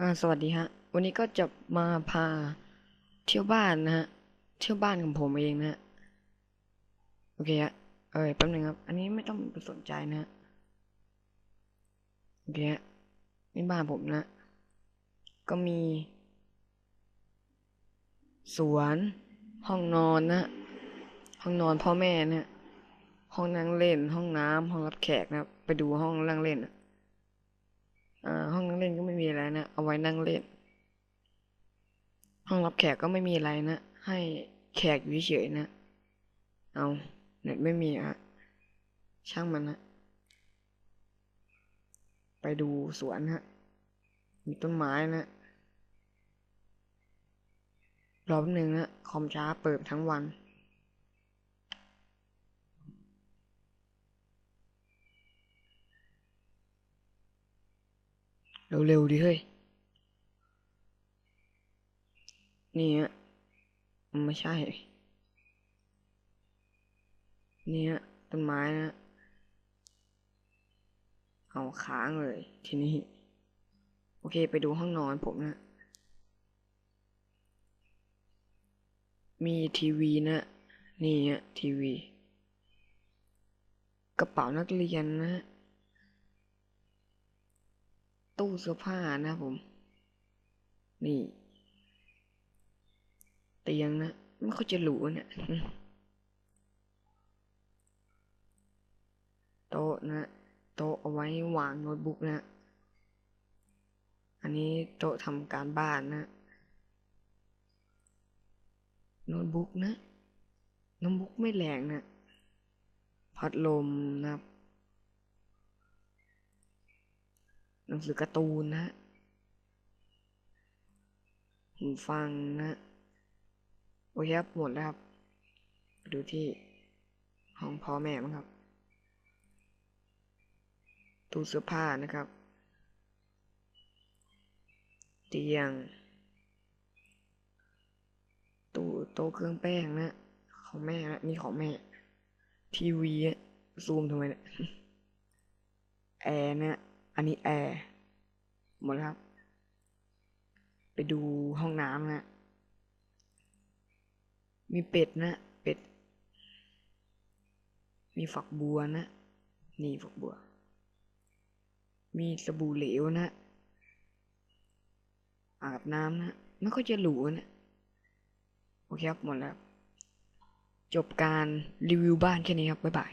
อ่าสวัสดีฮะ วันนี้ก็จะมาพาเที่ยวบ้านนะฮะ เที่ยวบ้านของผมเองนะโอเคฮะ เอ้ยแป๊บนึงครับ อันนี้ไม่ต้องไปสนใจนะฮะโอเคฮะ นี่บ้านผมนะ ก็มี สวน ห้องนอนนะ ห้องนอนพ่อแม่นะ ห้องนั่งเล่น ห้องน้ำห้องรับแขกนะ ไปดูห้องนั่งเล่นอะ อ่าห้องนั่งเล่นก็ไม่มีอะไรนะ เอาไว้นั่งเล่น ห้องรับแขกก็ไม่มีอะไรนะ ให้แขกอยู่เฉยๆนะ เอาเน็ตไม่มีอะช่างมันนะ ไปดูสวนฮะ มีต้นไม้นะ รอแป๊บนึงนะคอมช้าเปิดทั้งวัน เร็วๆดิเฮ้ย นี่ฮะมันไม่ใช่ นี่ฮะต้นไม้นะเอาค้างเลย ทีนี้ โอเคไปดูห้องนอนผมนะ มีทีวีนะ นี่ฮะทีวี กระเป๋านักเรียนนะ ตู้เสื้อผ้านะผม นี่ เตียงนะไม่ค่อยจะหรูเนี่ยโต๊ะนะโต๊ะเอาไว้วางโน้ตบุ๊กนะ อันนี้โต๊ะทำการบ้านนะ โน้ตบุ๊กนะ โน้ตบุ๊กไม่แรงนะ พัดลมนะครับ หนังสือการ์ตูนนะหูฟังนะ โอเคครับหมดแล้วครับไปดูที่ห้องพ่อแม่มั้งครับ ตู้เสื้อผ้านะครับ เตียง ตู้โต๊ะเครื่องแป้งนะ ของแม่นะนี่ของแม่ ทีวีซูมทำไมเนี่ยแอร์นะ อันนี้แอร์หมดแล้วครับ ไปดูห้องน้ำนะ มีเป็ดนะ เป็ด มีฝักบัวนะ นี่ฝักบัว มีสบู่เหลวนะ อาบน้ำนะ ไม่ค่อยจะหรูนะ โอเคครับ หมดแล้ว จบการรีวิวบ้านแค่นี้ครับ บ๊ายบาย